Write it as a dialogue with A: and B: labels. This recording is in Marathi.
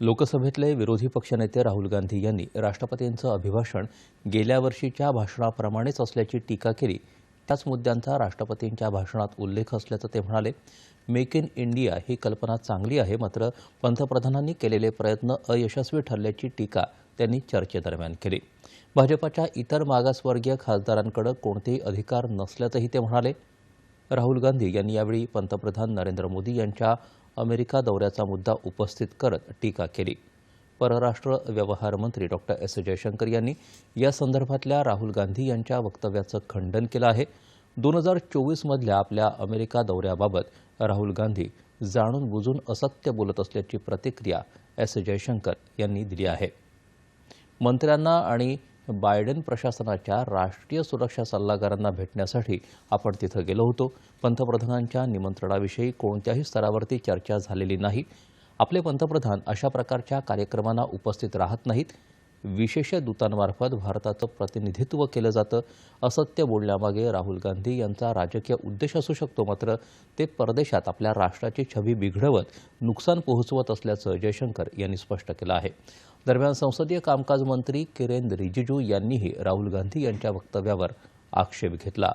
A: लोकसभेतले विरोधी पक्षनेते राहुल गांधी यांनी राष्ट्रपतींचं अभिभाषण गेल्या वर्षीच्या भाषणाप्रमाणेच असल्याची टीका केली. त्याच मुद्द्यांचा राष्ट्रपतींच्या भाषणात उल्लेख असल्याचं ते म्हणाले. मेक इन इंडिया ही कल्पना चांगली आहे मात्र पंतप्रधानांनी केलेले प्रयत्न अयशस्वी ठरल्याची टीका त्यांनी चर्चेदरम्यान केली. भाजपाच्या इतर मागासवर्गीय खासदारांकडे कोणतेही अधिकार नसल्याचंही ते म्हणाले. राहुल गांधी यांनी यावेळी पंतप्रधान नरेंद्र मोदी यांच्या अमेरिका दौऱ्याचा मुद्दा उपस्थित करत टीका केली. परराष्ट्र व्यवहार मंत्री डॉक्टर एस. जयशंकर यांनी या संदर्भातल्या राहुल गांधी यांच्या वक्तव्याचं खंडन केलं आहे. दोन हजार चोवीसमधल्या आपल्या अमेरिका दौऱ्याबाबत राहुल गांधी जाणून बुजून असत्य बोलत असल्याची प्रतिक्रिया एस. जयशंकर यांनी दिली आहे. मंत्र्यांना आणि बायडेन प्रशासनाच्या राष्ट्रीय सुरक्षा सल्लागारांना भेटण्यासाठी आपण तिथं गेलो होतो. पंतप्रधानांच्या निमंत्रणाविषयी कोणत्याही स्तरावरती चर्चा झालेली नाही. आपले पंतप्रधान अशा प्रकारच्या कार्यक्रमांना उपस्थित राहत नाहीत. विशेष दूतांमार्फत भारताचं प्रतिनिधित्व केलं जातं असत्य बोलण्यामागे राहुल गांधी यांचा राजकीय उद्देश असू शकतो मात्र ते परदेशात आपल्या राष्ट्राची छबी बिघडवत नुकसान पोहोचवत असल्याचं जयशंकर यांनी स्पष्ट केलं आहे. दरम्यान संसदीय कामकाज मंत्री किरेन रिजिजू यांनीही राहुल गांधी यांच्या वक्तव्यावर आक्षेप घेतला.